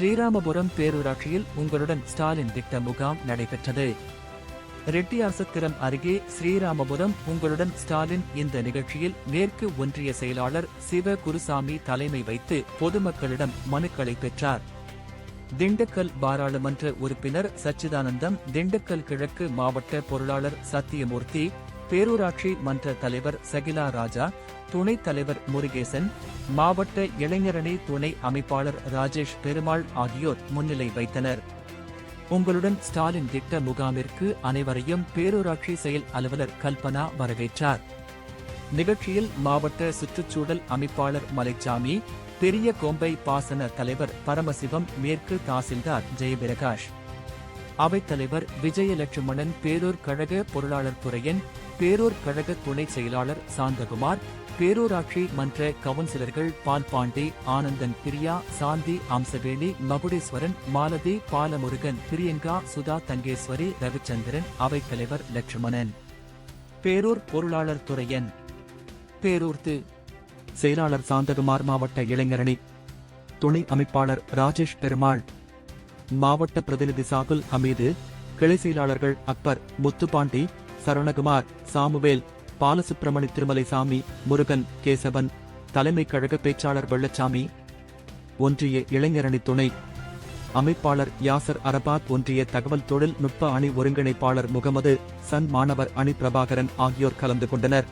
ஸ்ரீராமபுரம் பேரூராட்சியில் உங்களுடன் ஸ்டாலின் திட்ட முகாம் நடைபெற்றது. ரெட்டியாசத்திரம் அருகே ஸ்ரீராமபுரம் உங்களுடன் ஸ்டாலின் இந்த நிகழ்ச்சியில் மேற்கு ஒன்றிய செயலாளர் சிவ குருசாமி தலைமை வைத்து பொதுமக்களிடம் மனுக்களை பெற்றார். திண்டுக்கல் பாராளுமன்ற உறுப்பினர் சச்சிதானந்தம் திண்டுக்கல் கிழக்கு மாவட்ட பொருளாளர் சத்தியமூர்த்தி பேரூராட்சி மன்ற தலைவர் சகிலா ராஜா துணைத் தலைவர் முருகேசன் மாவட்ட இளைஞரணி துணை அமைப்பாளர் ராஜேஷ் பெருமாள் ஆகியோர் முன்னிலை வைத்தனர். உங்களுடன் ஸ்டாலின் திட்ட முகாமிற்கு அனைவரையும் பேரூராட்சி செயல் அலுவலர் கல்பனா வரவேற்றார். நிகழ்ச்சியில் மாவட்ட சுற்றுச்சூழல் அமைப்பாளர் மலைச்சாமி பெரிய கோம்பை பாசன தலைவர் பரமசிவம் மேற்கு தாசில்தார் ஜெயபிரகாஷ். அவைத்தலைவர் விஜயலட்சுமணன் பேரூர் கழக பொருளாளர் துறையின் பேரூர் கழக துணை செயலாளர் சாந்தகுமார் பேரூராட்சி மன்ற கவுன்சிலர்கள் பால்பாண்டி ஆனந்தன் பிரியா சாந்தி அம்சவேணி மகுடேஸ்வரன் மாலதி பாலமுருகன் பிரியங்கா சுதா தங்கேஸ்வரி ரவிச்சந்திரன் அவைத்தலைவர் லட்சுமணன். பேரூர் பொருளாளர் துறையன் பேரூர்த்து. செயலாளர் சாந்தகுமார் மாவட்ட இளைஞரணி. துணை அமைப்பாளர் ராஜேஷ் பெருமாள். மாவட்ட பிரதிநிதி சாகுல் ஹமீது. கிளை செயலாளர்கள் அக்பர் முத்துப்பாண்டி சரவணகுமார் சாமுவேல் பாலசுப்பிரமணி திருமலைசாமி முருகன் கேசவன் தலைமை கழக பேச்சாளர் வெள்ளச்சாமி. ஒன்றிய இளைஞரணி துணை. அமைப்பாளர் யாசர் அரபாத் ஒன்றிய தகவல் தொழில்நுட்ப அணி ஒருங்கிணைப்பாளர் முகமது சன் மாணவர் அணி பிரபாகரன் ஆகியோர் கலந்து கொண்டனர்.